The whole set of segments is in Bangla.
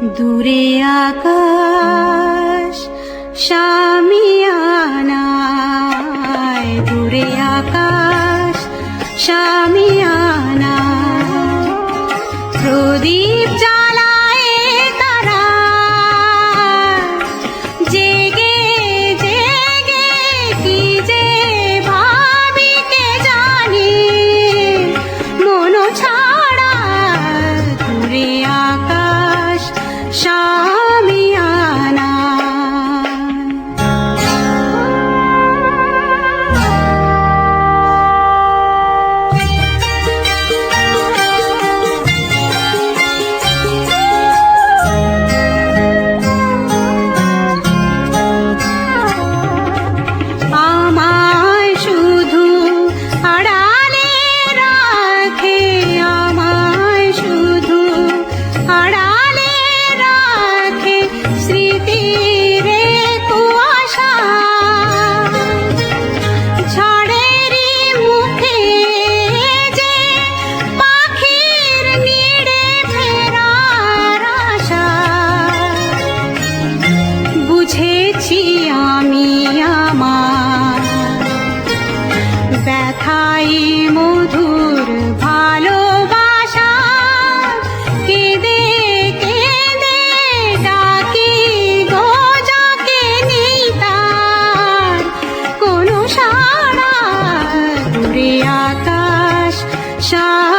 দূরে আকাশ শামিয়ানায় দূরে আকাশ শামিয়ানা প্রদীপ আশা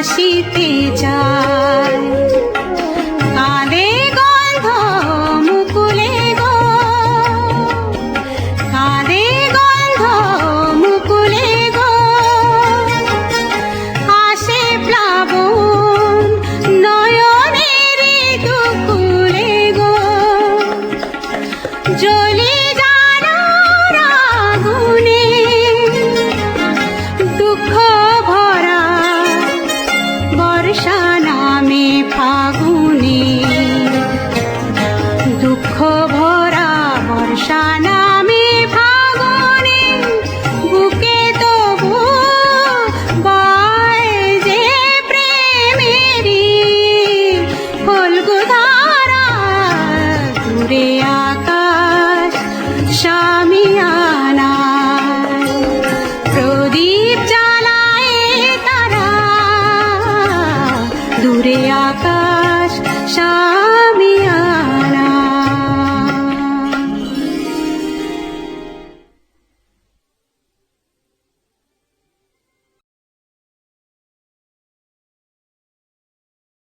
হাসিতে যা বর্ষা নামে ফাগুনি। দুঃখ ভরা বর্ষা নামে ফাগুনে। বুকে তবু বয় যে প্রেমেরি দূরে আ